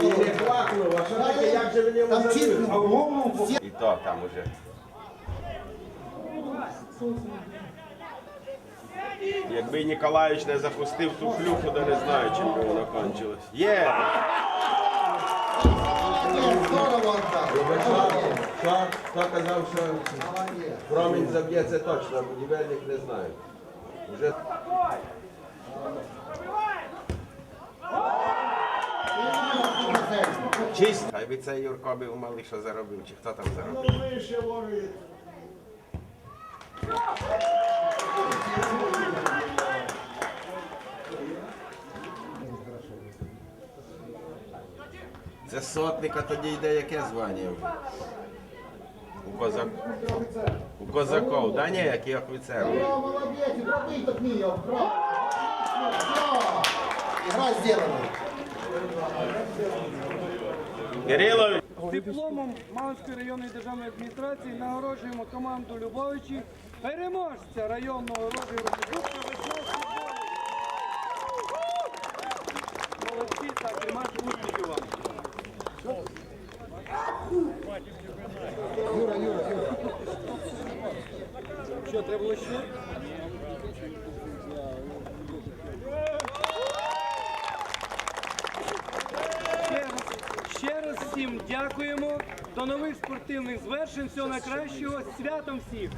де ви як же мені Там чітко. І то там уже. Якби Ніколаївич не запустив ту флюху, то не знаю, чим би воно кончилось. Є! Хто казав, що промінь заб'є, це точно, будівельник не знає. Уже чисть. Хай би цей Юрко би умали, що заробив, чи хто там заробив. Це сотника тоді йде яке звання вже? У козак... У козаков, да ні, який офіцер. Браво, молодець, і так мій. Браво. Игра сделана. Кирилович! Дипломом Малинської районної державної адміністрації нагороджуємо команду Любовичі, переможця районного розіграшу Кубка весна футболу. Молодці та тримати успіхів вам. Що, треба було? Ще всім дякуємо. До нових спортивних звершень. Всього найкращого. Святом всіх!